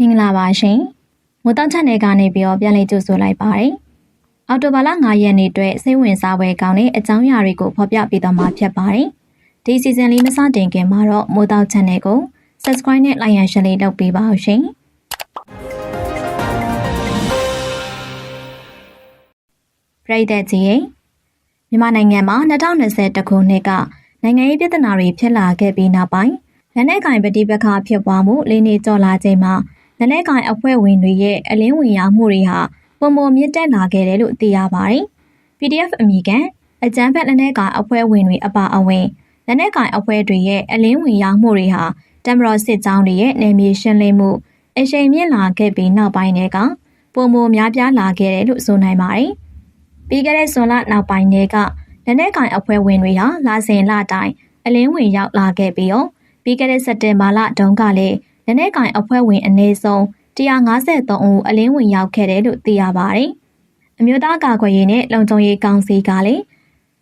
မင်္ဂလာပါရှင်။မိုးတောက်ချက်နယ်ကနေပြီးတော့ပြန်လည်ကြိုဆိုလိုက်ပါတယ်။အော်တိုဘာလ9ရက်နေ့အတွက်စိတ်ဝင်စားပွဲကောင်းတဲ့အကြောင်းအရာတွေကိုဖော်ပြပေးသွားမှာဖြစ်ပါတယ်။ဒီစီဇန်လေးမစတင်ခင်မှာတော့မိုးတောက်ချက်နယ်ကို subscribe နဲ့ like and share လေးလုပ်ပေးပါဦးရှင်။ပြည်သက်ကြီးရေမြန်မာနိုင်ငံမှာ2020ခုနှစ်ကနိုင်ငံရေးပြဿနာတွေဖြစ်လာခဲ့ပြီးနောက်ပိုင်းလက်နက်ကင်ပဋိပက္ခဖြစ်ပွားမှုလေးနေကြော်လာချိန်မှာလက် နက်ကင်အဖွဲ့ဝင်တွေရဲ့အလင်းဝင်ရမှုတွေဟာပုံမမြင့်တက်လာခဲ့တယ်လို့သိရပါတယ်။ PDF အမိကန်အကြမ်းဖက်လက်နက်ကင်အဖွဲ့ဝင်တွေအပါအဝင်လက်နက်ကင်အဖွဲ့တွေရဲ့အလင်းဝင်ရမှုတွေဟာတမတော်စစ်ကြောင်းတွေရဲ့နယ်မြေရှင်းလင်းမှုအရှိန်မြင့်လာခဲ့ပြီးနောက်ပိုင်းတွေကပုံမများပြားလာခဲ့တယ်လို့ဆိုနိုင်ပါတယ်။ပြီးခဲ့တဲ့ဇွန်လနောက်ပိုင်းတွေကလက်နက်ကင်အဖွဲ့ဝင်တွေဟာလာစဉ်လတိုင်းအလင်းဝင်ရောက်လာခဲ့ပြီးတော့ပြီးခဲ့တဲ့စက်တင်ဘာလတုန်းကလည်း လက်နက်ကင်အဖွဲ့ဝင်အနည်းဆုံး153ဦးအလင်းဝင်ရောက်ခဲ့တယ်လို့သိရပါတယ်။အမျိုးသားကာကွယ်ရေးနဲ့လုံခြုံရေးကောင်စီကလည်း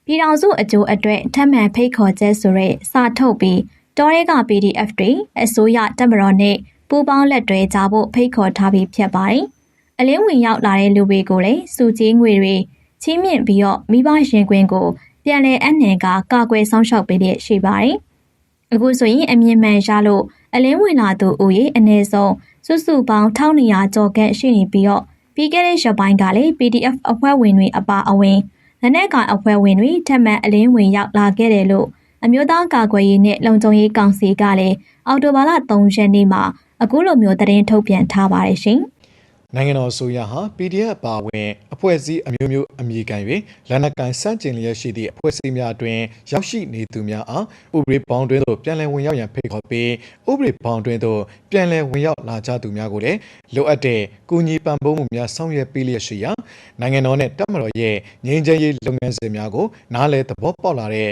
ပြည်ထောင်စုအကျိုးအတွက်ထပ်မံဖိတ်ခေါ်ချက်ဆိုရဲစာထုတ်ပြီးတောရဲက PDF တွေအစိုးရတပ်မတော်နဲ့ပူးပေါင်းလက်တွဲကြဖို့ဖိတ်ခေါ်ထားပြီးဖြစ်ပါတယ်။အလင်းဝင်ရောက်လာတဲ့လူတွေကိုလည်းစုကြီးငွေတွေချီးမြှင့်ပြီးတော့မိဘရင်ခွင်ကိုပြန်လည်အနှံကကာကွယ်ဆောင်ရှောက်ပေးလျက်ရှိပါတယ်။အခုဆိုရင်အမြင့်မှန်ရလို့ အလင်းဝင်လာသူဦးရေအနည်းဆုံးစုစုပေါင်း1200ကျော်ခန့်ရှိနေပြီးတော့ပြီးခဲ့တဲ့ရက်ပိုင်းကလည်း PDF အဖွဲ့ဝင်တွေအပါအဝင်လက်နက်ကိုင်အဖွဲ့ဝင်တွေထပ်မံအလင်းဝင်ရောက်လာခဲ့တယ်လို့အမျိုးသားကာကွယ်ရေးနဲ့လုံခြုံရေးကောင်စီကလည်းအော်တိုဘာလ3ရက်နေ့မှာအခုလိုမျိုးသတင်းထုတ်ပြန်ထားပါတယ်ရှင်။ နိုင်ငံတော်အစိုးရဟာ PDF ပါဝင် အဖွဲ့အစည်းအမျိုးမျိုးအမည်ခံ၍လက်နက်ကိုင်စန့်ကျင်လျက်ရှိသည့်အဖွဲ့အစည်းများအတွင်ရောက်ရှိနေသူများအားဥပဒေပေါင်းတွင်သို့ပြန်လည်ဝင်ရောက်ရန်ဖိတ်ခေါ်ပြီးဥပဒေပေါင်းတွင်သို့ပြန်လည်ဝင်ရောက်လာကြသူများကိုလည်းလိုအပ်တဲ့ကူညီပံ့ပိုးမှုများဆောင်ရွက်ပေးလျက်ရှိရာနိုင်ငံတော်နဲ့တပ်မတော်ရဲ့ငြိမ်းချမ်းရေးလုပ်ငန်းစဉ်များကိုနားလည်သဘောပေါက်လာတဲ့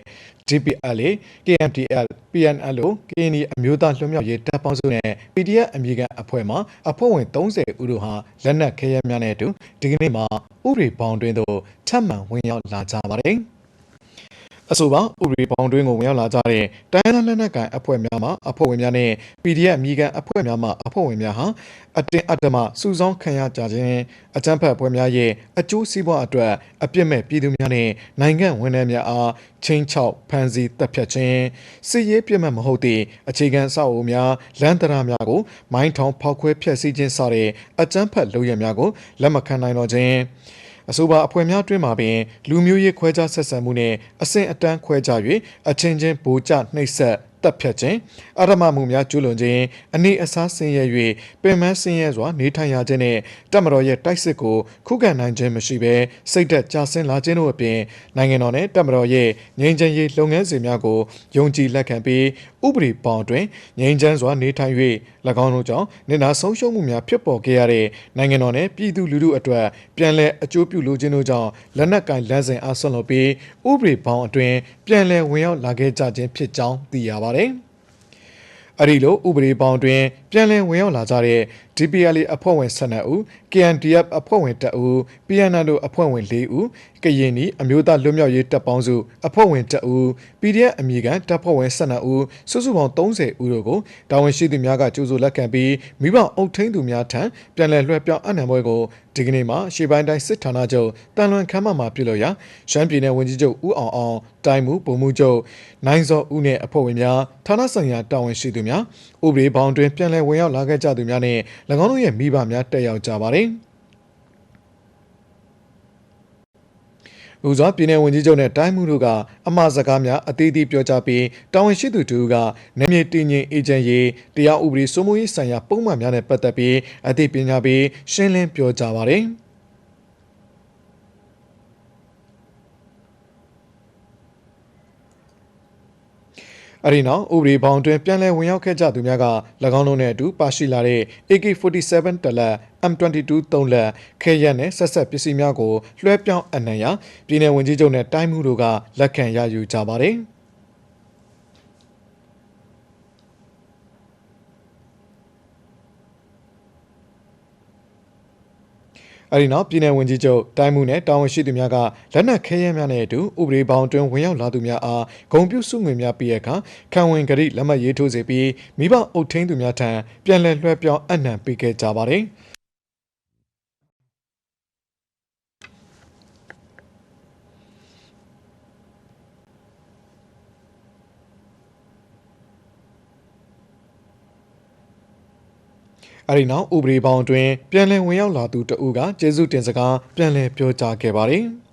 DPL KMTL PNL လို့ KNI အမျိုးသားလွှတ်မြောက်ရေးတပ်ပေါင်းစုနဲ့ PDF အမည်ခံအဖွဲ့မှအဖွဲ့ဝင်30ဦးတို့ဟာလက်နက်ခဲယမ်းများနဲ့အတူဒီကနေ့မှာဥပဒေပေါင်းတွင်သို့ထပ်မံဝင်ရောက်လာကြပါတယ်။ အဆိုပါဥပဒေပေါင်းတွင်းကိုဝင်ရောက်လာကြတဲ့တိုင်းရင်းသားလက်နက်ကိုင်အဖွဲ့များမှအဖွဲ့ဝင်များနဲ့ PDF မိကန်အဖွဲ့များမှအဖွဲ့ဝင်များဟာအတင်းအဓမ္မစုဆောင်းခံရကြခြင်းအကြမ်းဖက်အဖွဲ့များရဲ့အကျိုးစီးပွားအတွက်အပြစ်မဲ့ပြည်သူများနဲ့နိုင်ငံဝန်ထမ်းများအားချင်းချောက်ဖမ်းဆီးတပ်ဖြတ်ခြင်းစစ်ရေးပြစ်မှတ်မဟုတ်သည့်အခြေခံအဆောက်အဦများလမ်းတရားများကိုမိုင်းထောင်ဖောက်ခွဲဖျက်ဆီးခြင်းစတဲ့အကြမ်းဖက်လုပ်ရများကိုလက်မခံနိုင်တော့ခြင်း အဆိုပါအဖွဲ့များတွင်မှာပင်လူမျိုးရေးခွဲခြားဆက်ဆံမှုနဲ့အဆင့်အတန်းခွဲခြား၍အချင်းချင်းဗိုလ်ကျနှိပ်စက်တပ်ဖြတ်ခြင်းအရမမှုများကျူးလွန်ခြင်းအနေအစားဆင်းရဲ၍ပင်မဆင်းရဲစွာနေထိုင်ရခြင်းနဲ့တပ်မတော်ရဲ့တိုက်စစ်ကိုခုခံနိုင်ခြင်းမရှိဘဲစိတ်သက်ကြဆင်းလာခြင်းတို့အပြင်နိုင်ငံတော်နဲ့တပ်မတော်ရဲ့ငြိမ်းချမ်းရေးလုပ်ငန်းစဉ်များကိုယုံကြည်လက်ခံပြီး ဥပဒေပေါင်းတွင်ငြိမ်းချမ်းစွာနေထိုင်၍၎င်းတို့ကြောင့်နေနာဆုံးရှုံးမှုများဖြစ်ပေါ်ခဲ့ရတဲ့နိုင်ငံတော်နဲ့ပြည်သူလူထုအတွက်ပြန်လည်အကျိုးပြုလိုခြင်းတို့ကြောင့်လက်နက်ကင်လမ်းစဉ်အားဆွန့်လွတ်ပြီးဥပဒေပေါင်းအတွင်ပြန်လည်ဝင်ရောက်လာခဲ့ကြခြင်းဖြစ်ကြောင်းသိရပါတယ်။အဲ့ဒီလိုဥပဒေပေါင်းတွင် ပြန်လည်ဝင်ရောက်လာကြတဲ့ DPL အဖွဲ့ဝင်12ဦး KNDF အဖွဲ့ဝင်1ဦး PNL အဖွဲ့ဝင်4ဦး ကရင်နီအမျိုးသားလွတ်မြောက်ရေးတပ်ပေါင်းစုအဖွဲ့ဝင်2ဦး PDF အမည်ခံတပ်ဖွဲ့ဝင်12ဦးစုစုပေါင်း30ဦးတို့ကိုတာဝန်ရှိသူများကကြိုးစိုးလက်ခံပြီးမိဘအုပ်ထိန်းသူများထံပြန်လည်လွှဲပြောင်းအနှံပွဲကိုဒီကနေ့မှာရှေ့ပိုင်းတိုင်းစစ်ဌာနချုပ်တန်လွန်ခမ်းမမှာပြုလုပ်ရာရှမ်းပြည်နယ်ဝန်ကြီးချုပ်ဦးအောင်အောင်တိုင်းမှုပုံမှုချုပ်နိုင်စောဦးနဲ့အဖွဲ့ဝင်များဌာနဆိုင်ရာတာဝန်ရှိသူများဥပဒေဘောင်တွင်ပြန်လည်ဝင်ရောက်လာခဲ့ကြသူများနဲ့၎င်းတို့ရဲ့မိဘများတက်ရောက်ကြပါတယ်။ဦးစွာပြည်내ဝန်ကြီးချုပ်နဲ့တိုင်းမှုတို့ကအမှားစကားများအသေးသေးပြောကြားပြီးတာဝန်ရှိသူတို့ကနေမြေတည်ငြိမ်အေဂျင့်ရေးတရားဥပဒေစိုးမိုးရေးဆိုင်ရာပုံမှန်များနဲ့ပတ်သက်ပြီးအသိပညာပေးရှင်းလင်းပြောကြားပါတယ်။ အဲဒီနောက်ဥပဒေဘောင်တွင်ပြန်လည်ဝင်ရောက်ခဲ့ကြသူများက၎င်းတို့နဲ့အတူပါရှိလာတဲ့ AK47 တလက် M22 3လက်ခဲရက်နဲ့ဆက်ဆက်ပစ္စည်းများကိုလွှဲပြောင်းအနှံ့ရာပြည်내ဝန်ကြီးချုပ်နဲ့တိုင်းမှုတို့ကလက်ခံရယူကြပါတယ်။ အဲဒီနောက်ပြည်내ဝန်ကြီးချုပ်တိုင်းမှုနဲ့တာဝန်ရှိသူများကလက်နက်ခဲယမ်းများနဲ့အတူဥပဒေပေါင်းတွင်ဝင်ရောက်လာသူများအားဂုံပြုစုငွေများပေးရအခါခံဝင်ကတိလက်မှတ်ရေးထိုးစေပြီးမိဘအုပ်ထင်းသူများထံပြန်လည်လွှဲပြောင်းအနှံပေးခဲ့ကြပါတယ်။ အဲဒီနောက်ဥပဒေပေါင်းအတွင်းပြန်လည်ဝင်ရောက်လာသူတဦးကကျေးဇူးတင်စကားပြန်လည်ပြောကြားခဲ့ပါတယ်။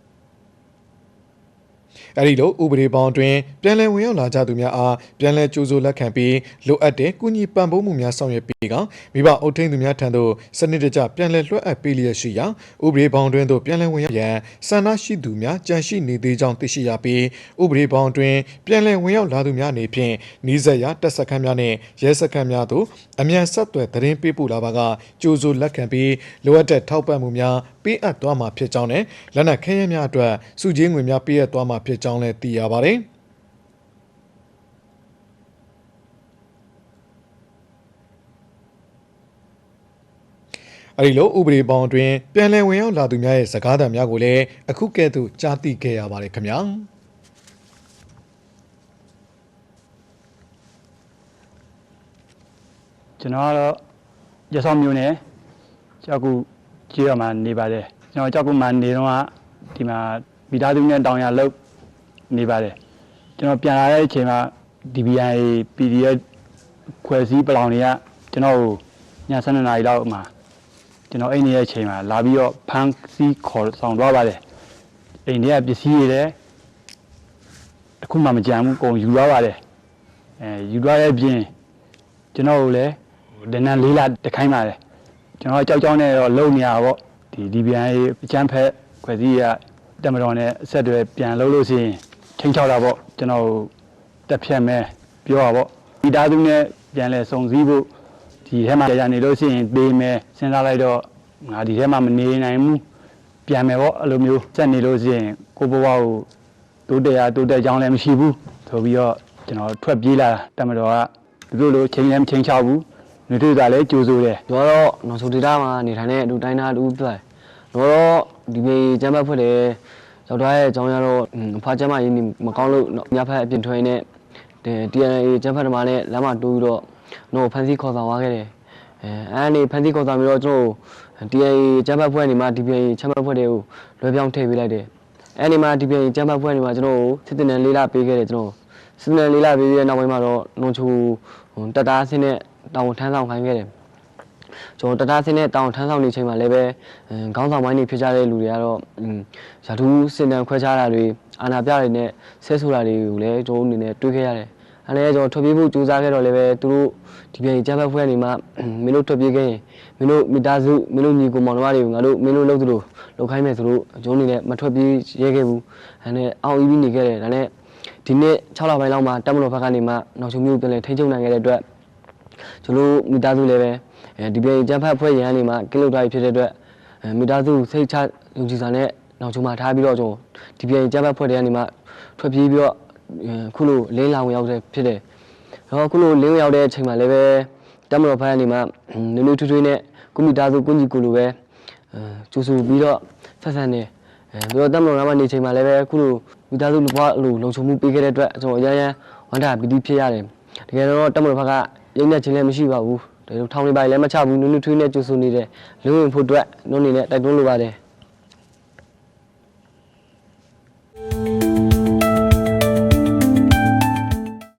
အဲဒီလိုဥပဒေပေါင်းအတွင်းပြန်လည်ဝင်ရောက်လာကြသူများအားပြန်လည်ကြိုးစိုးလက်ခံပြီးလိုအပ်တဲ့ကုညီပံ့ပိုးမှုများဆောင်ရွက်ပြီးကမိဘအုပ်ထိန်သူများထံသို့စနစ်တကျပြန်လည်လွှဲအပ်ပေးလျက်ရှိရာဥပဒေပေါင်းအတွင်းသို့ပြန်လည်ဝင်ရောက်ရန်ဆန္ဒရှိသူများကြန့်ရှိနေသေးကြောင်းသိရှိရပြီးဥပဒေပေါင်းအတွင်းပြန်လည်ဝင်ရောက်လာသူများအနေဖြင့်နှီးစက်ရာတပ်စခန်းများနှင့်ရဲစခန်းများသို့အမြန်ဆက်သွယ်သတင်းပေးပို့လာပါကကြိုးစိုးလက်ခံပြီးလိုအပ်တဲ့ထောက်ပံ့မှုများပေးအပ်သွားမှာဖြစ်ကြောင်းနဲ့လက်နက်ခဲယမ်းများအတွက်စုကြီးငွေများပေးအပ်သွားမှာဖြစ်ကြောင်းလည်းသိရပါတယ်။အဲဒီလိုဥပဒေပေါင်းအတွင်းပြန်လည်ဝင်ရောက်လာသူများရဲ့စကားသံများကိုလည်းအခုကဲ့သို့ကြားသိခဲ့ရပါတယ်ခင်ဗျာကျွန်တော်ကတော့ရဆောင်မျိုးနဲ့ကြောက်ကူကြေးရမှာနေပါတယ်ကျွန်တော်ကြောက်ကူမှာနေတော့ကဒီမှာမိသားစုနဲ့တောင်ရလောက် နေပါတယ်ကျွန်တော်ပြန်လာတဲ့အချိန်မှာ DBI PDF ခွဲစည်းပလောင်တွေကကျွန်တော်ကိုည7နာရီလောက်မှာကျွန်တော်အိမ်နေတဲ့အချိန်မှာလာပြီးတော့ဖမ်းဆီးခေါ်ဆောင်သွားပါတယ်အိမ်ထဲကပစ္စည်းတွေလည်းအခုမှမကြံဘူးကုန်ယူသွားပါတယ်အဲယူသွားတဲ့အပြင်ကျွန်တော်ကိုလည်းဒနန်လေးလာတခိုင်းပါတယ်ကျွန်တော်ကြောက်ကြောက်နဲ့တော့လုံနေရပါပေါ့ဒီ DBI အချမ်းဖက်ခွဲစည်းရတက်မတော်နဲ့အဆက်အသွယ်ပြန်လုပ်လို့ရှိရင် ချင်းချောက်တာပေါ့ကျွန်တော်တက်ဖြတ်မဲပြောတာပေါ့ဒီသားသူနဲ့ပြန်လဲစုံစည်းဖို့ဒီထဲမှာကြာနေလို့ရှိရင်ပေးမဲစဉ်းစားလိုက်တော့ငါဒီထဲမှာမနေနိုင်ဘူးပြန်မယ်ပေါ့အဲ့လိုမျိုးစက်နေလို့ရှိရင်ကိုဘဝကိုတိုးတက်ရတိုးတက်ကြောင်းလည်းမရှိဘူးဆိုပြီးတော့ကျွန်တော်ထွက်ပြေးလာတက်မတော်ကသူတို့လိုချိန်လည်းမချိန်ချောက်ဘူးလူတို့ကလည်းကြိုးစိုးတယ်ကျွန်တော်တော့နောက်ဆုံးဒေတာမှာနေထိုင်တဲ့အတူတိုင်းသားအတူပြတယ်ကျွန်တော်တော့ဒီမေကျမ်းပတ်ဖွဲ့တယ် ရောက်သွားတဲ့အကြောင်းရတော့အင်းအဖာကျမ်းမရင်းနေမကောင်းလို့ညဖက်အပြင်ထွင်နဲ့ဒီ DNA ကျမ်းဖက်တမနဲ့လမ်းမတိုးပြီးတော့တော့ဖန်စီခေါ်ဆောင်သွားခဲ့တယ်အဲအဲ့ဒီဖန်စီခေါ်ဆောင်ပြီးတော့ကျွန်တော် DNA ကျမ်းပတ်ဖွဲ့နေမှာ DPA ကျမ်းပတ်ဖွဲ့တွေကိုလွှဲပြောင်းထည့်ပေးလိုက်တယ်အဲ့ဒီမှာ DPA ကျမ်းပတ်ဖွဲ့နေမှာကျွန်တော်စစ်တင်နယ်လေးလာပေးခဲ့တယ်ကျွန်တော်စစ်တင်နယ်လေးလာပေးပြီးတဲ့နောက်ပိုင်းမှာတော့နွန်ချူတက်တားဆင်းနဲ့တောင်ထမ်းဆောင်ခိုင်းခဲ့တယ် ကျွန်တော်တသားစင်းနဲ့တောင်ထမ်းဆောင်နေချိန်မှာလည်းပဲအင်းခေါင်းဆောင်ပိုင်းတွေဖြစ်ကြတဲ့လူတွေကတော့အင်းရာထူးစင်တန်ခွဲခြားတာတွေအာဏာပြတွေနဲ့ဆဲဆိုတာတွေကိုလည်းကျွန်တော်တို့အနေနဲ့တွေးခဲ့ရတယ်။အဲလည်းကျွန်တော်ထွက်ပြေးဖို့ကြိုးစားခဲ့တော့လည်းပဲသူတို့ဒီပြင်ကြမ်းဖက်ဖွဲ့နေမှာအင်းမင်းတို့ထွက်ပြေးခဲ့ရင်မင်းတို့မိသားစုမင်းတို့ညီကိုမောင်နှမတွေကိုငါတို့မင်းတို့လုပ်သလိုလုပ်ခိုင်းမယ်ဆိုလို့ကျွန်တော်အနေနဲ့မထွက်ပြေးရဲခဲ့ဘူး။အဲနဲ့အောင်အီးပြီးနေခဲ့တယ်ဒါနဲ့ဒီနေ့6လပိုင်းလောက်မှာတက်မတော်ဘက်ကနေမှနောက်ချုံမျိုးပြန်လဲထိန်းချုပ်နိုင်ခဲ့တဲ့အတွက်ကျွန်တော်မိသားစုလည်းပဲအဲ ဒီပြင်ကျန်းဖတ်ဖွဲ့ရန်နေမှာကလုတ်တိုင်းဖြစ်တဲ့အတွက်အဲမိသားစုစိတ်ချယုံကြည်စွာနဲ့နောက်ချုံမှာထားပြီးတော့ကျွန်တော်ဒီပြင်ကျန်းဖတ်ဖွဲ့တဲ့ကနေမှာထွက်ပြေးပြီးတော့ခုလိုလင်းလာဝင်ရောက်တဲ့ဖြစ်တယ်။တော့ခုလိုလင်းဝင်ရောက်တဲ့အချိန်မှာလည်းပဲတမတော်ဖက်ကနေမှာနူးနူးထွေးထွေးနဲ့ကုမိသားစုကုညီကူလိုပဲအဲကျူဆူပြီးတော့ဆက်ဆံနေအဲပြီးတော့တမတော်နားမှာနေချိန်မှာလည်းပဲခုလိုမိသားစုဘဝလိုလုံခြုံမှုပေးခဲ့တဲ့အတွက်ကျွန်တော်အရန်ရန်ဝန္တာပီတိဖြစ်ရတယ်။တကယ်တော့တမတော်ဘက်ကရိမ့်တဲ့ချင်းလည်းမရှိပါဘူး။ ဒါကြောင့်ထောင်နေပါလည်းမချဘူးနူးနူးထွေးနဲ့ကျူဆူနေတဲ့လူဝင်ဖို့အတွက်နှုတ်နေနဲ့တိုက်တွန်းလိုပါတယ်